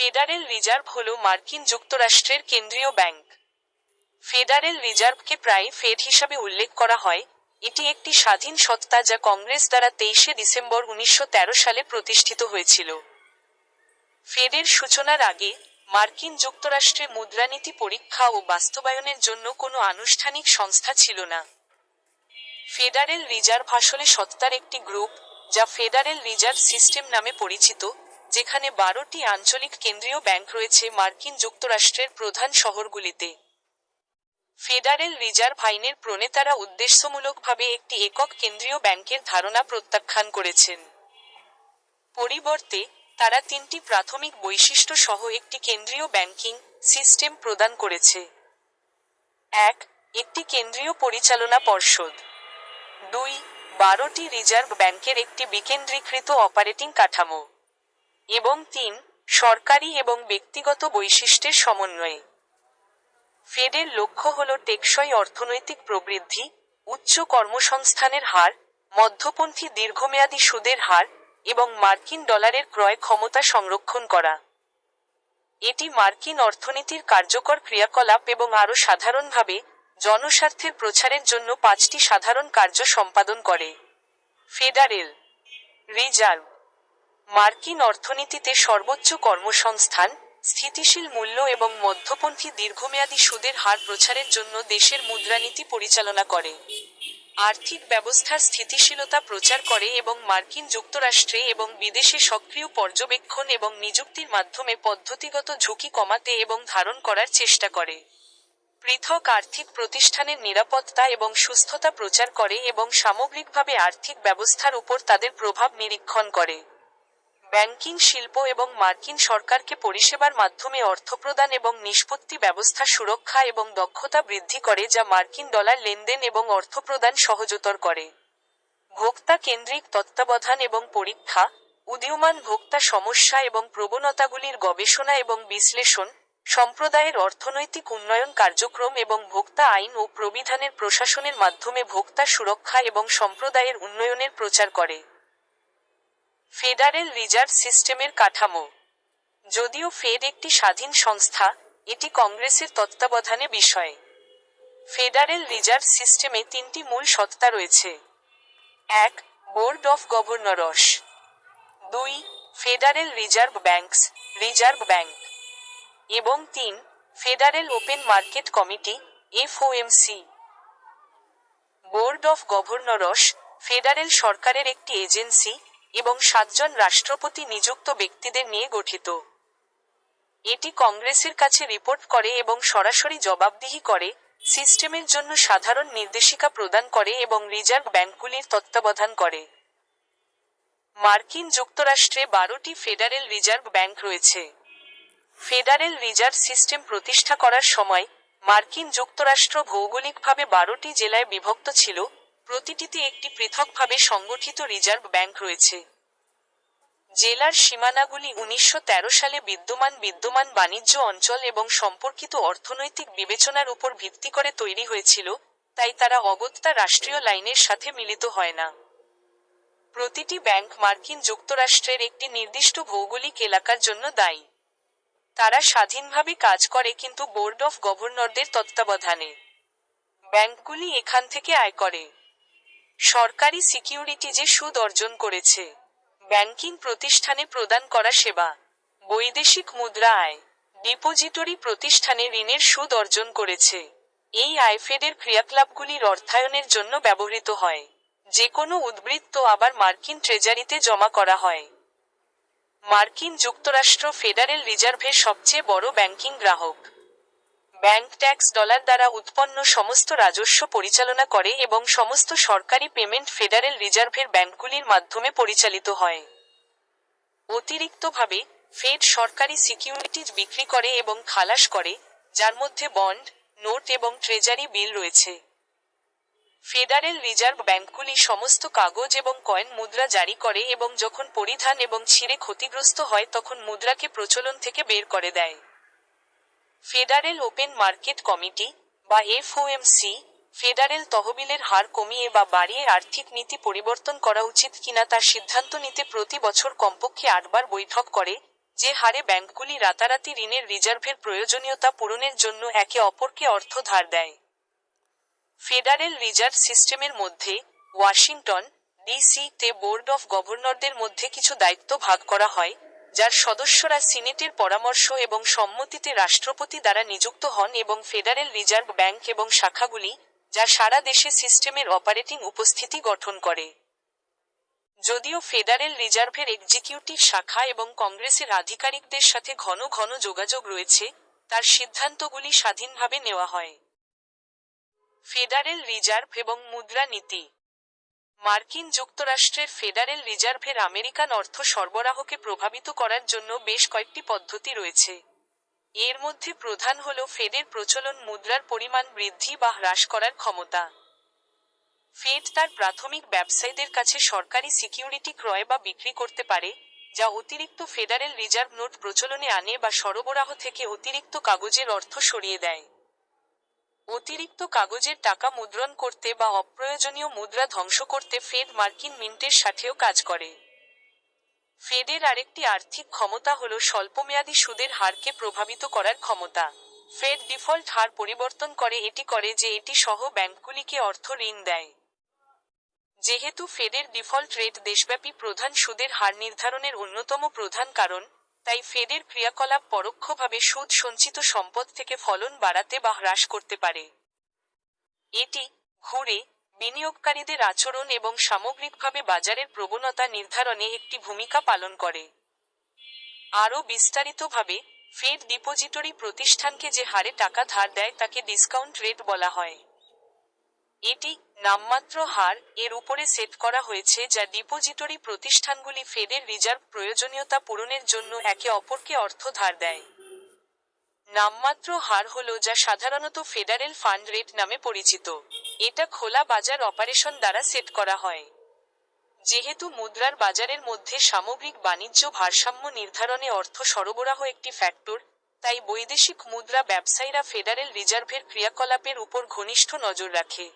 Federal reserve হল মার্কিন যুক্তরাষ্ট্রের কেন্দ্রীয় ব্যাংক। ফেডারেল রিজার্ভকে প্রায় ফেড হিসাবে উল্লেখ করা হয়। এটি একটি স্বাধীন সত্তা যা কংগ্রেস দ্বারা তেইশে ডিসেম্বর উনিশশো তেরো সালে প্রতিষ্ঠিত হয়েছিল। ফেডের সূচনার আগে, মার্কিন যুক্তরাষ্ট্রে মুদ্রানীতি পরীক্ষা ও বাস্তবায়নের জন্য কোনো আনুষ্ঠানিক সংস্থা ছিল না। ফেডারেল রিজার্ভ আসলে সত্তার একটি গ্রুপ, যা ফেডারেল রিজার্ভ সিস্টেম নামে পরিচিত। যেখানে বারোটি আঞ্চলিক কেন্দ্রীয় ব্যাংক রয়েছে মার্কিন যুক্তরাষ্ট্রের প্রধান শহরগুলিতে। ফেডারেল রিজার্ভ আইনের প্রণেতারা উদ্দেশ্যমূলকভাবে একটি একক কেন্দ্রীয় ব্যাংকের ধারণা প্রত্যাখ্যান করেছেন। পরিবর্তে, তারা তিনটি প্রাথমিক বৈশিষ্ট্য সহ একটি কেন্দ্রীয় ব্যাংকিং সিস্টেম প্রদান করেছে। এক, একটি কেন্দ্রীয় পরিচালনা পর্ষদ। দুই, বারোটি রিজার্ভ ব্যাংকের একটি বিকেন্দ্রীকৃত অপারেটিং কাঠামো। এবং তিন, সরকারি এবং ব্যক্তিগত বৈশিষ্ট্যের সমন্বয়ে। ফেডের লক্ষ্য হল টেকসই অর্থনৈতিক প্রবৃদ্ধি, উচ্চ কর্মসংস্থানের হার, মধ্যপন্থী দীর্ঘমেয়াদী সুদের হার এবং মার্কিন ডলারের ক্রয় ক্ষমতা সংরক্ষণ করা। এটি মার্কিন অর্থনীতির কার্যকর ক্রিয়াকলাপ এবং আরও সাধারণভাবে জনস্বার্থের প্রচারের জন্য পাঁচটি সাধারণ কার্য সম্পাদন করে। ফেডারেল রিজার্ভ মার্কিন অর্থনীতিতে সর্বোচ্চ কর্মসংস্থান, স্থিতিশীল মূল্য এবং মধ্যপন্থী দীর্ঘমেয়াদী সুদের হার প্রচারের জন্য দেশের মুদ্রানীতি পরিচালনা করে। আর্থিক ব্যবস্থার স্থিতিশীলতা প্রচার করে এবং মার্কিন যুক্তরাষ্ট্রে এবং বিদেশে সক্রিয় পর্যবেক্ষণ এবং নিযুক্তির মাধ্যমে পদ্ধতিগত ঝুঁকি কমাতে এবং ধারণ করার চেষ্টা করে। পৃথক আর্থিক প্রতিষ্ঠানের নিরাপত্তা এবং সুস্থতা প্রচার করে এবং সামগ্রিকভাবে আর্থিক ব্যবস্থার উপর তাদের প্রভাব নিরীক্ষণ করে। ব্যাংকিং শিল্প এবং মার্কিন সরকারকে পরিষেবার মাধ্যমে অর্থ প্রদান এবং নিষ্পত্তি ব্যবস্থা, সুরক্ষা এবং দক্ষতা বৃদ্ধি করে, যা মার্কিন ডলার লেনদেন এবং অর্থ প্রদান সহজতর করে। ভোক্তা কেন্দ্রিক তত্ত্বাবধান এবং পরীক্ষা, উদীয়মান ভোক্তা সমস্যা এবং প্রবণতাগুলির গবেষণা এবং বিশ্লেষণ, সম্প্রদায়ের অর্থনৈতিক উন্নয়ন কার্যক্রম এবং ভোক্তা আইন ও প্রবিধানের প্রশাসনের মাধ্যমে ভোক্তা সুরক্ষা এবং সম্প্রদায়ের উন্নয়নের প্রচার করে। ফেডারেল রিজার্ভ সিস্টেমের কাঠামো। যদিও ফেড একটি স্বাধীন সংস্থা, এটি কংগ্রেসের তত্ত্বাবধানে বিষয়। ফেডারেল রিজার্ভ সিস্টেমে তিনটি মূল সত্তা রয়েছে। এক, বোর্ড অফ গভর্নরস। দুই, federal reserve banks, reserve bank. এবং তিন, federal open market committee, FOMC. Board of governors, federal সরকারের একটি এজেন্সি এবং সাতজন রাষ্ট্রপতি নিযুক্ত ব্যক্তিদের নিয়ে গঠিত। এটি কংগ্রেসের কাছে রিপোর্ট করে এবং সরাসরি জবাবদিহি করে, সিস্টেমের জন্য সাধারণ নির্দেশিকা প্রদান করে এবং রিজার্ভ ব্যাংকগুলির তত্ত্বাবধান করে। মার্কিন যুক্তরাষ্ট্রে বারোটি ফেডারেল রিজার্ভ ব্যাংক রয়েছে। ফেডারেল রিজার্ভ সিস্টেম প্রতিষ্ঠা করার সময় মার্কিন যুক্তরাষ্ট্র ভৌগোলিকভাবে বারোটি জেলায় বিভক্ত ছিল প্রতিটিতে একটি পৃথকভাবে সংগঠিত রিজার্ভ ব্যাংক রয়েছে। জেলার সীমানাগুলি উনিশশো তেরো সালে বিদ্যমান বিদ্যমান বাণিজ্য অঞ্চল এবং সম্পর্কিত অর্থনৈতিক বিবেচনার উপর ভিত্তি করে তৈরি হয়েছিল, তাই তারা অগত্যা রাষ্ট্রীয় লাইনের সাথে মিলিত হয় না। প্রতিটি ব্যাংক মার্কিন যুক্তরাষ্ট্রের একটি নির্দিষ্ট ভৌগোলিক এলাকার জন্য দায়ী। তারা স্বাধীনভাবে কাজ করে কিন্তু বোর্ড অফ গভর্নরদের তত্ত্বাবধানে। ব্যাংকগুলি এখান থেকে আয় করে। সরকারি সিকিউরিটি যে সুদ অর্জন করেছে। ব্যাংকিং প্রতিষ্ঠানে প্রদান করা সেবা। বৈদেশিক মুদ্রা আয়। ডিপোজিটরি প্রতিষ্ঠানে ঋণের সুদ অর্জন করেছে। এই আইফেডের ক্রিয়াকলাপগুলির অর্থায়নের জন্য ব্যবহৃত হয়। যে কোনো উদ্বৃত্ত আবার মার্কিন ট্রেজারিতে জমা করা হয়। মার্কিন যুক্তরাষ্ট্র ফেডারেল রিজার্ভের সবচেয়ে বড় ব্যাংকিং গ্রাহক। ব্যাংক ট্যাক্স ডলার দ্বারা উৎপন্ন সমস্ত রাজস্ব পরিচালনা করে এবং সমস্ত সরকারি পেমেন্ট ফেডারেল রিজার্ভের ব্যাংকগুলির মাধ্যমে পরিচালিত হয়। অতিরিক্তভাবে, ফেড সরকারি সিকিউরিটিজ বিক্রি করে এবং খালাস করে, যার মধ্যে বন্ড, নোট এবং ট্রেজারি বিল রয়েছে। ফেডারেল রিজার্ভ ব্যাংকগুলি সমস্ত কাগজ এবং কয়েন মুদ্রা জারি করে এবং যখন পরিধান এবং ছিঁড়ে ক্ষতিগ্রস্ত হয়, তখন মুদ্রাকে প্রচলন থেকে বের করে দেয়। ফেডারেল ওপেন মার্কেট কমিটি বা এফওএমসি ফেডারেল তহবিলের হার কমিয়ে বা বাড়িয়ে আর্থিক নীতি পরিবর্তন করা উচিত কিনা তার সিদ্ধান্ত নিতে প্রতি বছর কমপক্ষে আটবার বৈঠক করে, যে হারে ব্যাংকগুলি রাতারাতি ঋণের রিজার্ভের প্রয়োজনীয়তা পূরণের জন্য একে অপরকে অর্থ ধার দেয়। ফেডারেল রিজার্ভ সিস্টেমের মধ্যে ওয়াশিংটন ডিসি তে বোর্ড অফ গভর্নরদের মধ্যে কিছু দায়িত্ব ভাগ করা হয় যার সদস্যরা সিনেটের পরামর্শ এবং সম্মতিতে রাষ্ট্রপতি দ্বারা নিযুক্ত হন এবং ফেডারেল রিজার্ভ ব্যাংক এবং শাখাগুলি, যা সারা দেশে সিস্টেমের অপারেটিং উপস্থিতি গঠন করে। যদিও ফেডারেল রিজার্ভের এক্সিকিউটিভ শাখা এবং কংগ্রেসের আধিকারিকদের সাথে ঘন ঘন যোগাযোগ রয়েছে, তার সিদ্ধান্তগুলি স্বাধীনভাবে নেওয়া হয়। ফেডারেল রিজার্ভ এবং মুদ্রা নীতি মার্কিন যুক্তরাষ্ট্রের ফেডারেল রিজার্ভের আমেরিকান অর্থ সরবরাহকে প্রভাবিত করার জন্য বেশ কয়েকটি পদ্ধতি রয়েছে। এর মধ্যে প্রধান হল ফেডের প্রচলন মুদ্রার পরিমাণ বৃদ্ধি বা হ্রাস করার ক্ষমতা। ফেড তার প্রাথমিক ব্যবসায়ীদের কাছে সরকারি সিকিউরিটি ক্রয় বা বিক্রি করতে পারে, যা অতিরিক্ত ফেডারেল রিজার্ভ নোট প্রচলনে আনে বা সরবরাহ থেকে অতিরিক্ত কাগজের অর্থ সরিয়ে দেয়। অতিরিক্ত কাগজের টাকা মুদ্রণ করতে বা অপ্রয়োজনীয় মুদ্রা ধ্বংস করতে ফেড মার্কিন মিন্টের সাথেও কাজ করে। ফেডের আরেকটি আর্থিক ক্ষমতা হল স্বল্পমেয়াদী সুদের হারকে প্রভাবিত করার ক্ষমতা। ফেড ডিফল্ট হার পরিবর্তন করে, এটি করে যে এটি সহ ব্যাংকগুলিকে অর্থ ঋণ দেয়। যেহেতু ফেডের ডিফল্ট রেট দেশব্যাপী প্রধান সুদের হার নির্ধারণের অন্যতম প্রধান কারণ তাই ফেডের ক্রিয়াকলাপ পরোক্ষভাবে সুদ সঞ্চিত সম্পদ থেকে ফলন বাড়াতে বা হ্রাস করতে পারে। এটি ঘুরে বিনিয়োগকারীদের আচরণ এবং সামগ্রিকভাবে বাজারের প্রবণতা নির্ধারণে একটি ভূমিকা পালন করে। আরও বিস্তারিতভাবে ফেড ডিপোজিটরি প্রতিষ্ঠানকে যে হারে টাকা ধার দেয় তাকে ডিসকাউন্ট রেট বলা হয়। এটি নামমাত্র হার এর উপরে সেট করা হয়েছে যা ডিপোজিটরি প্রতিষ্ঠানগুলি ফেডের রিজার্ভ প্রয়োজনীয়তা পূরণের জন্য একে অপরকে অর্থ ধার দেয়। নামমাত্র হার হল যা সাধারণত ফেডারেল ফান্ড রেট নামে পরিচিত। এটা খোলা বাজার অপারেশন দ্বারা সেট করা হয়। যেহেতু মুদ্রার বাজারের মধ্যে সামগ্রিক বাণিজ্য ভারসাম্য নির্ধারণে অর্থ সরবরাহ একটি ফ্যাক্টর, তাই বৈদেশিক মুদ্রা ব্যবসায়ীরা ফেডারেল রিজার্ভের ক্রিয়াকলাপের উপর ঘনিষ্ঠ নজর রাখে।